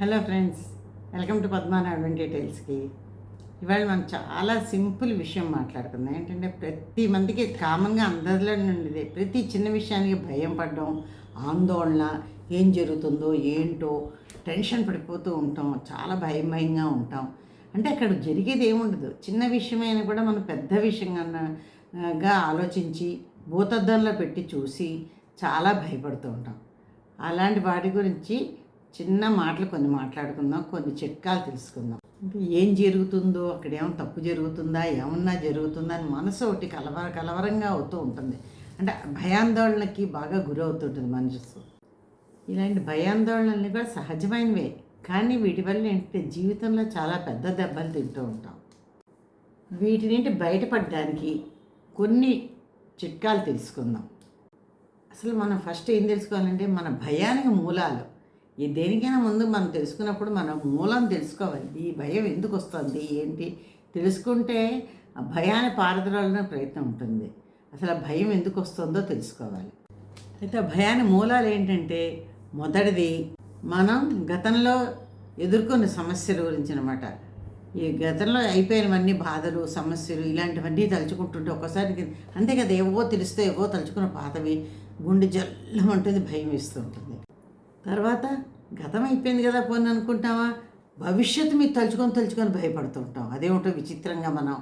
Hello friends welcome to Padmanabhan డీటెయిల్స్కి ఇవాళ మనం చాలా సింపుల్ విషయం మాట్లాడుకుందాం. ఏంటంటే ప్రతి మందికి కామన్గా అందరిలో నుండి ప్రతి చిన్న విషయానికి భయం పడడం ఆందోళన ఏం జరుగుతుందో ఏంటో టెన్షన్ పడిపోతూ ఉంటాం. చాలా భయం భయంగా ఉంటాం. అంటే అక్కడ జరిగేది ఏముండదు. చిన్న విషయమైనా కూడా మనం పెద్ద విషయంగా ఆలోచించి భూతద్దంలో పెట్టి చూసి చాలా భయపడుతూ ఉంటాం. అలాంటి వాటి గురించి చిన్న మాటలు కొన్ని మాట్లాడుకుందాం కొన్ని చిట్కాలు తెలుసుకుందాం. ఏం జరుగుతుందో అక్కడ ఏమైనా తప్పు జరుగుతుందా ఏమన్నా జరుగుతుందా అని మనసు ఒకటి కలవర కలవరంగా అవుతూ ఉంటుంది. అంటే భయాందోళనకి బాగా గురవుతుంటుంది మనసు. ఇలాంటి భయాందోళనలు కూడా సహజమైనవే. కానీ వీటి వల్ల ఏంటంటే జీవితంలో చాలా పెద్ద దెబ్బలు తింటూ ఉంటాం. వీటి నుండి బయటపడడానికి కొన్ని చిట్కాలు తెలుసుకుందాం. అసలు మనం ఫస్ట్ ఏం తెలుసుకోవాలంటే మన భయానికి మూలాలు. ఈ దేనికైనా ముందు మనం తెలుసుకున్నప్పుడు మనం మూలం తెలుసుకోవాలి. ఈ భయం ఎందుకు వస్తుంది? ఏంటి? తెలుసుకుంటే ఆ భయాన్ని పారదలనే ప్రయత్నం ఉంటుంది. అసలు ఆ భయం ఎందుకు వస్తుందో తెలుసుకోవాలి. అయితే ఆ భయాన్ని మూలాలు ఏంటంటే మొదటిది మనం గతంలో ఎదుర్కొన్న సమస్యల గురించి అనమాట ఈ గతంలో అయిపోయినవన్నీ బాధలు సమస్యలు ఇలాంటివన్నీ తలుచుకుంటుంటే ఒక్కసారి అంతే కదా ఏవో తెలిస్తే ఏవో తలుచుకున్న పాతవి గుండె జల్లమంటుంది భయం ఇస్తూ ఉంటుంది. తర్వాత గతం అయిపోయింది కదా పోనీ అనుకుంటామా భవిష్యత్తు మీరు తలుచుకొని తలుచుకొని భయపడుతూ ఉంటాం అదేమిటో విచిత్రంగా మనం.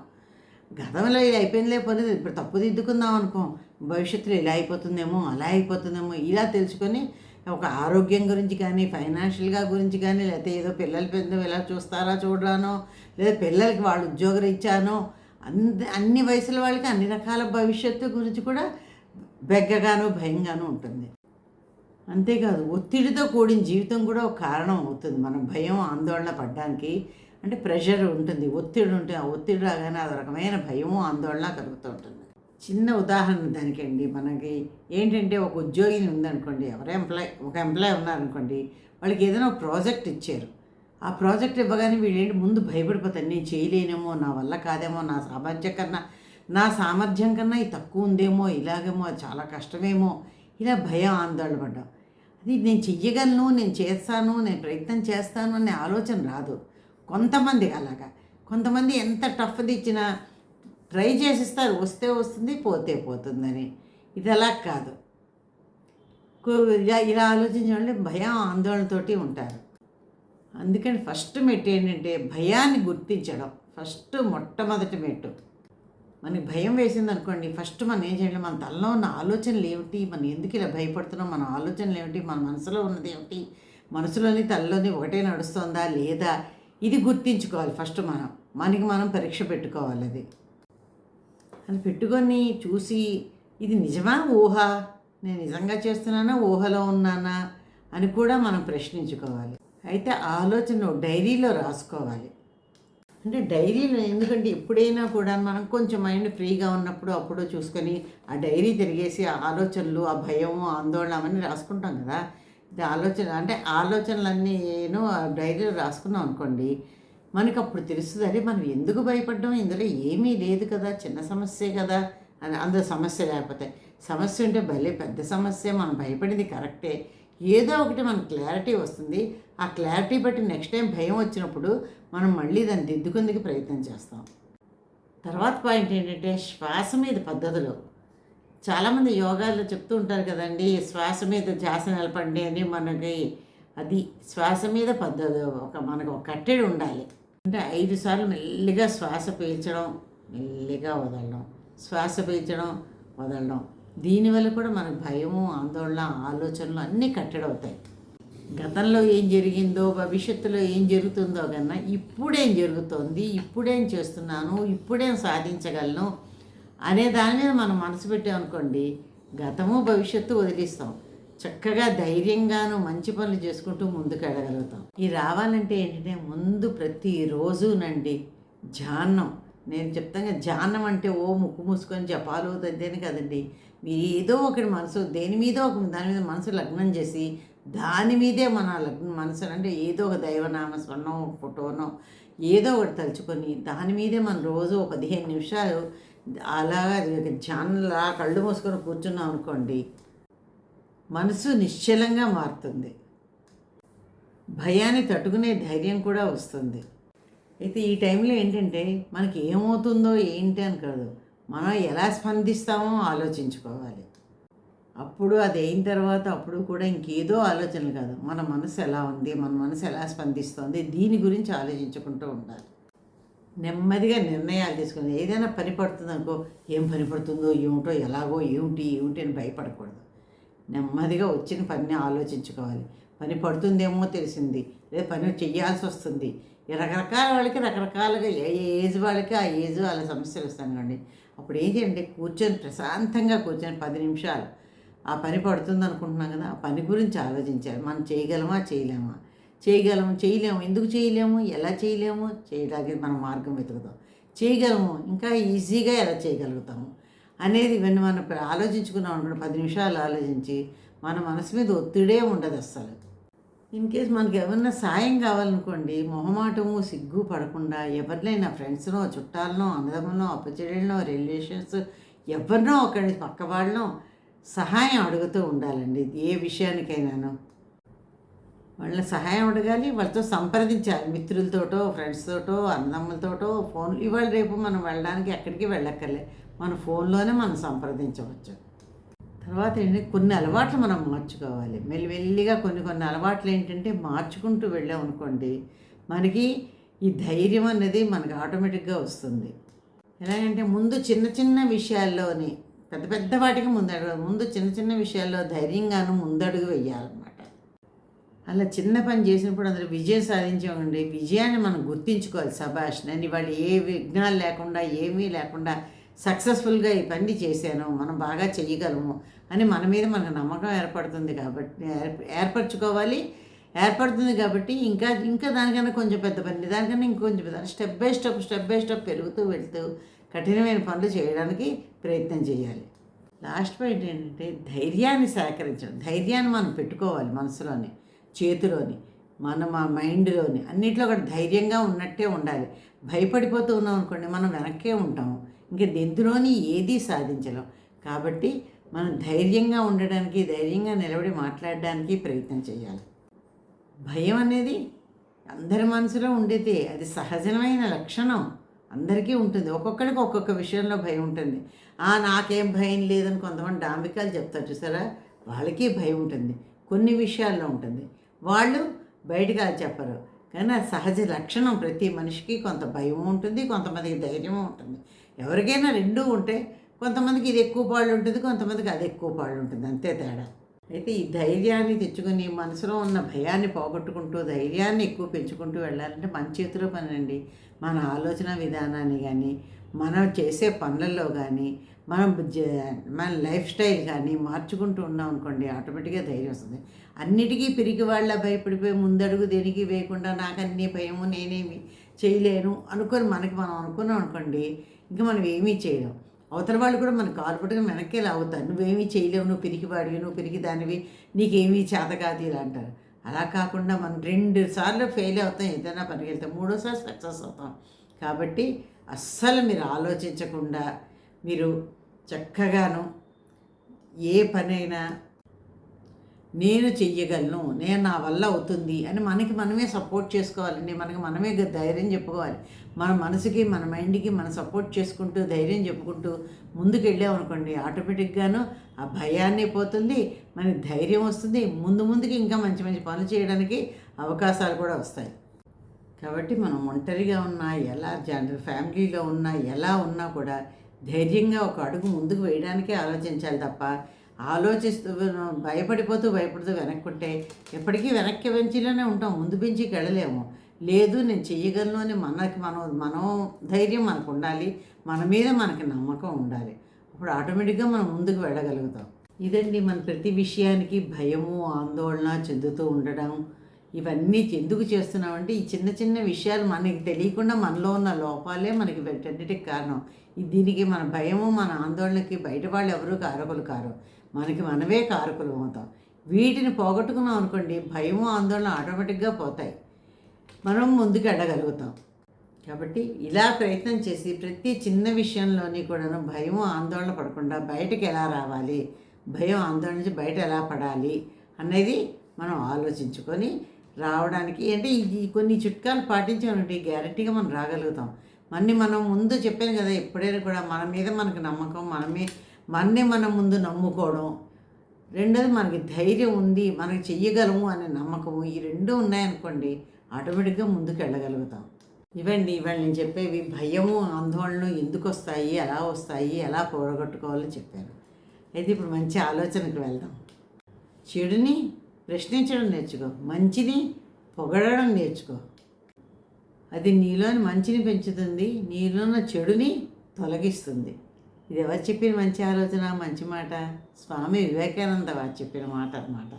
గతంలో ఇలా అయిపోయిందిలే పోలేదు ఇప్పుడు తప్పు దిద్దుకుందాం అనుకో. భవిష్యత్తులో ఇలా అయిపోతుందేమో అలా అయిపోతుందేమో ఇలా తెలుసుకొని ఒక ఆరోగ్యం గురించి కానీ ఫైనాన్షియల్గా గురించి కానీ లేకపోతే ఏదో పిల్లల పెద్ద ఎలా చూస్తారా చూడరానో లేదా పిల్లలకి వాళ్ళు ఉద్యోగం ఇచ్చానో అంద అన్ని వయసుల వాళ్ళకి అన్ని రకాల భవిష్యత్తు గురించి కూడా బెగ్గగాను భయంగాను ఉంటుంది. అంతేకాదు ఒత్తిడితో కూడిన జీవితం కూడా ఒక కారణం అవుతుంది. మనం భయం ఆందోళన పడడానికి అంటే ప్రెషర్ ఉంటుంది. ఒత్తిడి ఉంటుంది ఆ ఒత్తిడి రాగానే అది రకమైన భయము ఆందోళన కలుగుతూ ఉంటుంది. చిన్న ఉదాహరణ దానికండి. మనకి ఏంటంటే ఒక ఉద్యోగిని ఉందనుకోండి ఎవరో ఎంప్లాయ్ ఒక ఎంప్లాయ్ ఉన్నారనుకోండి వాళ్ళకి ఏదైనా ఒక ప్రాజెక్ట్ ఇచ్చారు. ఆ ప్రాజెక్ట్ ఇవ్వగానే వీళ్ళేంటి ముందు భయపడిపోతాను నేను చేయలేనేమో నా వల్ల కాదేమో నా సామర్థ్యం కన్నా నా సామర్థ్యం కన్నా ఇది తక్కువ ఉందేమో ఇలాగేమో అది చాలా కష్టమేమో ఇలా భయం ఆందోళన పడ్డాం. అది నేను చెయ్యగలను నేను చేస్తాను నేను ప్రయత్నం చేస్తాను అనే ఆలోచన రాదు. కొంతమంది అలాగా. కొంతమంది ఎంత టఫ్ది ఇచ్చినా ట్రై చేసిస్తారు వస్తే వస్తుంది పోతే పోతుందని. ఇది అలా కాదు ఇలా ఇలా వాళ్ళు భయం ఆందోళనతోటి ఉంటారు. అందుకని ఫస్ట్ మెట్టు ఏంటంటే భయాన్ని గుర్తించడం. ఫస్ట్ మొట్టమొదటి మెట్టు. మనకి భయం వేసింది అనుకోండి. ఫస్ట్ మనం ఏం చేయాలి? మన తలలో ఉన్న ఆలోచనలు ఏమిటి? మనం ఎందుకు ఇలా భయపడుతున్నాం? మన ఆలోచనలు ఏమిటి? మన మనసులో ఉన్నది ఏమిటి? మనసులోని తలలోని ఒకటే నడుస్తుందా లేదా? ఇది గుర్తించుకోవాలి ఫస్ట్ మనం. మనకి మనం పరీక్ష పెట్టుకోవాలి అది. అది పెట్టుకొని చూసి ఇది నిజమా ఊహ? నేను నిజంగా చేస్తున్నానా? ఊహలో ఉన్నానా? అని కూడా మనం ప్రశ్నించుకోవాలి. అయితే ఆలోచన డైరీలో రాసుకోవాలి. అంటే డైరీలో ఎందుకంటే ఎప్పుడైనా కూడా మనం కొంచెం మైండ్ ఫ్రీగా ఉన్నప్పుడు అప్పుడు చూసుకొని ఆ డైరీ తిరిగేసి ఆ ఆలోచనలు ఆ భయము ఆందోళన అవన్నీ రాసుకుంటాం కదా. ఇది ఆలోచన అంటే ఆలోచనలన్నీ ఆ డైరీలో రాసుకున్నాం అనుకోండి మనకి అప్పుడు తెలుస్తుంది అరే మనం ఎందుకు భయపడ్డాం? ఇందులో ఏమీ లేదు కదా చిన్న సమస్యే కదా అని. అందులో సమస్య లేకపోతే సమస్య ఉంటే భలే పెద్ద సమస్య మనం భయపడింది కరెక్టే. ఏదో ఒకటి మనకు క్లారిటీ వస్తుంది. ఆ క్లారిటీ బట్టి నెక్స్ట్ టైం భయం వచ్చినప్పుడు మనం మళ్ళీ దాన్ని దిద్దుకుందుకు ప్రయత్నం చేస్తాం. తర్వాత పాయింట్ ఏంటంటే శ్వాస మీద పద్ధతులు. చాలామంది యోగాల్లో చెప్తూ ఉంటారు కదండి శ్వాస మీద ధ్యాస నిలపండి అని మనకి అది శ్వాస మీద పద్ధతి ఒక మనకు ఒక కట్టెడు ఉండాలి. అంటే ఐదు సార్లు మెల్లిగా శ్వాస పీల్చడం మెల్లిగా వదలడం శ్వాస పీల్చడం వదలడం. దీనివల్ల కూడా మనకు భయము ఆందోళన ఆలోచనలు అన్నీ కట్టడవుతాయి గతంలో ఏం జరిగిందో భవిష్యత్తులో ఏం జరుగుతుందో కన్నా ఇప్పుడేం జరుగుతోంది ఇప్పుడేం చేస్తున్నాను ఇప్పుడేం సాధించగలను అనే దాని మీద మనం మనసు పెట్టామనుకోండి గతము భవిష్యత్తు వదిలిస్తాం. చక్కగా ధైర్యంగాను మంచి పనులు చేసుకుంటూ ముందుకు వెళ్ళగలుగుతాం ఈ రావాలంటే ఏంటంటే ముందు ప్రతిరోజునండి ధ్యానం. నేను చెప్తాను కదా, ధ్యానం అంటే ఓ ముక్కు మూసుకొని జపాలు అంతేనే కదండి మీరు ఏదో ఒకటి మనసు దేని మీద ఒక దాని మీద మనసు లగ్నం చేసి దాని మీదే మన లగ్నం మనసు అంటే ఏదో ఒక దైవనామ స్వర్ణం ఒక ఫోటోనో ఏదో ఒకటి తలుచుకొని దాని మీదే మనం రోజు ఒక పదిహేను నిమిషాలు అలాగా ధ్యానంలా కళ్ళు మూసుకొని కూర్చున్నాం అనుకోండి మనసు నిశ్చలంగా మారుతుంది. భయాన్ని తట్టుకునే ధైర్యం కూడా వస్తుంది. అయితే ఈ టైంలో ఏంటంటే మనకి ఏమవుతుందో ఏంటి అని కాదు. మనం ఎలా స్పందిస్తామో ఆలోచించుకోవాలి. అప్పుడు అది అయిన తర్వాత అప్పుడు కూడా ఇంకేదో ఆలోచనలు కాదు. మన మనసు ఎలా ఉంది? మన మనసు ఎలా స్పందిస్తుంది? దీని గురించి ఆలోచించుకుంటూ ఉండాలి. నెమ్మదిగా నిర్ణయాలు తీసుకుని ఏదైనా పని పడుతుంది అనుకో ఏం పని పడుతుందో ఏమిటో ఎలాగో ఏమిటి ఏమిటి అని భయపడకూడదు. నెమ్మదిగా వచ్చిన పనిని ఆలోచించుకోవాలి. పని పడుతుందేమో తెలిసింది. లేదా పని చెయ్యాల్సి వస్తుంది. రకరకాల వాళ్ళకి రకరకాలుగా ఏ ఏజ్ వాళ్ళకి ఆ ఏజ్ వాళ్ళ సమస్యలు వస్తాను కండి అప్పుడు ఏం చేయండి? కూర్చొని ప్రశాంతంగా కూర్చొని పది నిమిషాలు. ఆ పని పడుతుంది అనుకుంటున్నాం కదా ఆ పని గురించి ఆలోచించాలి. మనం చేయగలమా? చేయలేమా? చేయగలము చేయలేము. ఎందుకు చేయలేము? ఎలా చేయలేము? చేయడానికి మనం మార్గం వెతుకుతాం చేయగలము ఇంకా ఈజీగా ఎలా చేయగలుగుతాము? అనేది ఇవన్నీ మనం ఆలోచించుకున్నాం అనుకోండి పది నిమిషాలు ఆలోచించి మన మనసు మీద ఒత్తిడే ఉండదు అస్సలు. ఇన్ కేస్ మనకి ఏమన్నా సాయం కావాలనుకోండి మొహమాటము సిగ్గు పడకుండా ఎవరినైనా ఫ్రెండ్స్నో చుట్టాలనో అన్నదమ్ములనో అప్పచెల్లెళ్ళనో రిలేషన్స్ ఎవరినో ఒకరి పక్క వాళ్ళనో సహాయం అడుగుతూ ఉండాలండి ఏ విషయానికైనాను. వాళ్ళ సహాయం అడగాలి వాళ్ళతో సంప్రదించాలి మిత్రులతోటో ఫ్రెండ్స్తోటో అన్నదమ్ములతోటో ఫోన్ ఇవాళ రేపు మనం వెళ్ళడానికి ఎక్కడికి వెళ్ళక్కర్లే మన ఫోన్లోనే మనం సంప్రదించవచ్చు. తర్వాత ఏంటి? కొన్ని అలవాట్లు మనం మార్చుకోవాలి. మెల్లిమెల్లిగా కొన్ని కొన్ని అలవాట్లు ఏంటంటే మార్చుకుంటూ వెళ్ళాం అనుకోండి మనకి ఈ ధైర్యం అనేది మనకు ఆటోమేటిక్గా వస్తుంది. ఎలాగంటే ముందు చిన్న చిన్న విషయాల్లోని పెద్ద పెద్ద వాటికి ముందడుగు ముందు చిన్న చిన్న విషయాల్లో ధైర్యంగాను ముందడుగు వేయాలన్నమాట. అలా చిన్న పని చేసినప్పుడు అందులో విజయం సాధించామండి. విజయాన్ని మనం గుర్తించుకోవాలి. సభాష్ నేను ఇవాళ ఏ విఘ్నాలు లేకుండా ఏమీ లేకుండా సక్సెస్ఫుల్గా ఈ పని చేశాను మనం బాగా చేయగలము అని మన మీద మనకు నమ్మకం ఏర్పడుతుంది కాబట్టి ఏర్పరచుకోవాలి. ఏర్పడుతుంది కాబట్టి ఇంకా ఇంకా దానికన్నా కొంచెం పెద్ద పని దానికన్నా ఇంకొంచెం పెద్ద step by step step by step పెరుగుతూ వెళ్తూ కఠినమైన పనులు చేయడానికి ప్రయత్నం చేయాలి. లాస్ట్ పాయింట్ ఏంటంటే ధైర్యాన్ని సేకరించడం. ధైర్యాన్ని మనం పెట్టుకోవాలి మనసులోని చేతిలోని మన మా మైండ్లోని. అన్నిట్లో కూడా ధైర్యంగా ఉన్నట్టే ఉండాలి. భయపడిపోతూ ఉన్నాం అనుకోండి మనం వెనక్కే ఉంటాము ఇంకా దెందులోని ఏదీ సాధించలేం. కాబట్టి మనం ధైర్యంగా ఉండడానికి ధైర్యంగా నిలబడి మాట్లాడడానికి ప్రయత్నం చేయాలి. భయం అనేది అందరి మనసులో ఉండేదే. అది సహజమైన లక్షణం. అందరికీ ఉంటుంది. ఒక్కొక్కరికి ఒక్కొక్క విషయంలో భయం ఉంటుంది. ఆ నాకేం భయం లేదని కొంతమంది డాంబికాలు చెప్తారు చూసారా? వాళ్ళకి భయం ఉంటుంది. కొన్ని విషయాల్లో ఉంటుంది. వాళ్ళు బయటకు అది చెప్పరు. కానీ అది సహజ లక్షణం. ప్రతి మనిషికి కొంత భయం ఉంటుంది కొంతమందికి ధైర్యం ఉంటుంది. ఎవరికైనా రెండూ ఉంటే కొంతమందికి ఇది ఎక్కువ పాళ్ళు ఉంటుంది కొంతమందికి అది ఎక్కువ పాళ్ళు ఉంటుంది అంతే తేడా. అయితే ఈ ధైర్యాన్ని తెచ్చుకుని మనసులో ఉన్న భయాన్ని పోగొట్టుకుంటూ ధైర్యాన్ని ఎక్కువ పెంచుకుంటూ వెళ్ళాలంటే మన చేతిలో పని అండి మన ఆలోచన విధానాన్ని కానీ మనం చేసే పనులలో కానీ మనం జ- మన లైఫ్ స్టైల్ కానీ మార్చుకుంటూ ఉన్నాం అనుకోండి ఆటోమేటిక్గా ధైర్యం వస్తుంది. అన్నిటికీ పిరికి వాళ్ళ భయపడిపోయి ముందడుగు దేనికి వేయకుండా నాకు అన్ని భయము నేనేమి చేయలేను అనుకొని మనకి మనం అనుకున్నాం అనుకోండి ఇంకా మనం ఏమీ చేయలేం. అవతల వాళ్ళు కూడా మన కాలు పట్టుకుని వెనక్కి లాగుతారు. నువ్వేమీ చేయలేవు నువ్వు పిరికివాడివి నువ్వు పిరికి దానివి నీకేమీ చేత కాదు ఇలా అంటారు. అలా కాకుండా మనం రెండు సార్లు ఫెయిల్ అవుతాం ఏదైనా పనికి వెళ్తాం మూడోసారి సక్సెస్ అవుతాం. కాబట్టి అస్సలు మీరు ఆలోచించకుండా మీరు చక్కగాను ఏ పనైనా నేను చెయ్యగలను నేను నా వల్ల అవుతుంది అని మనకి మనమే సపోర్ట్ చేసుకోవాలండి. మనకి మనమే ధైర్యం చెప్పుకోవాలి. మన మనసుకి మన మైండ్కి మనం సపోర్ట్ చేసుకుంటూ ధైర్యం చెప్పుకుంటూ ముందుకు వెళ్ళామనుకోండి ఆటోమేటిక్గాను ఆ భయాన్ని పోతుంది మనకి ధైర్యం వస్తుంది. ముందు ముందుకి ఇంకా మంచి మంచి పనులు చేయడానికి అవకాశాలు కూడా వస్తాయి. కాబట్టి మనం ఒంటరిగా ఉన్నా ఎలా జన ఫ్యామిలీలో ఉన్నా ఎలా ఉన్నా కూడా ధైర్యంగా ఒక అడుగు ముందుకు వేయడానికే ఆలోచించాలి తప్ప ఆలోచిస్తూ భయపడిపోతూ భయపడుతూ వెనక్కుంటే ఎప్పటికీ వెనక్కి పెంచిలోనే ఉంటాం ముందు బెంచికి వెళ్ళలేము. లేదు నేను చెయ్యగలను అని మనకి మనం మనం ధైర్యం మనకు ఉండాలి మన మీద మనకి నమ్మకం ఉండాలి. అప్పుడు ఆటోమేటిక్గా మనం ముందుకు వెళ్ళగలుగుతాం. ఇదండి మన ప్రతి విషయానికి భయము ఆందోళన చెందుతూ ఉండడం. ఇవన్నీ ఎందుకు చేస్తున్నామంటే ఈ చిన్న చిన్న విషయాలు మనకి తెలియకుండా మనలో ఉన్న లోపాలే మనకి వీటన్నిటికి కారణం. దీనికి మన భయము మన ఆందోళనకి బయట వాళ్ళు ఎవరు కారకులు కారు. మనకి మనమే కారకులు అవుతాం. వీటిని పోగొట్టుకున్నాం అనుకోండి భయము ఆందోళన ఆటోమేటిక్గా పోతాయి. మనం ముందుకు వెళ్ళగలుగుతాం. కాబట్టి ఇలా ప్రయత్నం చేసి ప్రతి చిన్న విషయంలోని కూడాను భయం ఆందోళన పడకుండా బయటకు ఎలా రావాలి భయం ఆందోళన నుంచి బయట ఎలా పడాలి అనేది మనం ఆలోచించుకొని రావడానికి అంటే ఈ కొన్ని చిట్కాలు పాటించామంటే గ్యారంటీగా మనం రాగలుగుతాం. మన్ని మనం ముందు చెప్పాను కదా ఎప్పుడైనా కూడా మన మీద మనకు నమ్మకం మనమే మన్నే మనం ముందు నమ్ముకోవడం రెండోది మనకి ధైర్యం ఉంది మనకి చెయ్యగలము అనే నమ్మకము ఈ రెండు ఉన్నాయనుకోండి ఆటోమేటిక్గా ముందుకు వెళ్ళగలుగుతాం. ఇవండి ఇవాళ నేను చెప్పేవి భయము ఆందోళనలు ఎందుకు వస్తాయి ఎలా వస్తాయి ఎలా పోగొట్టుకోవాలో చెప్పాను. అయితే ఇప్పుడు మంచి ఆలోచనకు వెళ్దాం. చెడుని ప్రశ్నించడం నేర్చుకో మంచిని పొగడడం నేర్చుకో. అది నీలోని మంచిని పెంచుతుంది నీలోని చెడుని తొలగిస్తుంది. ఇది ఎవరు చెప్పిన మంచి ఆలోచన మంచి మాట? స్వామి వివేకానంద వారు చెప్పిన మాట అన్నమాట.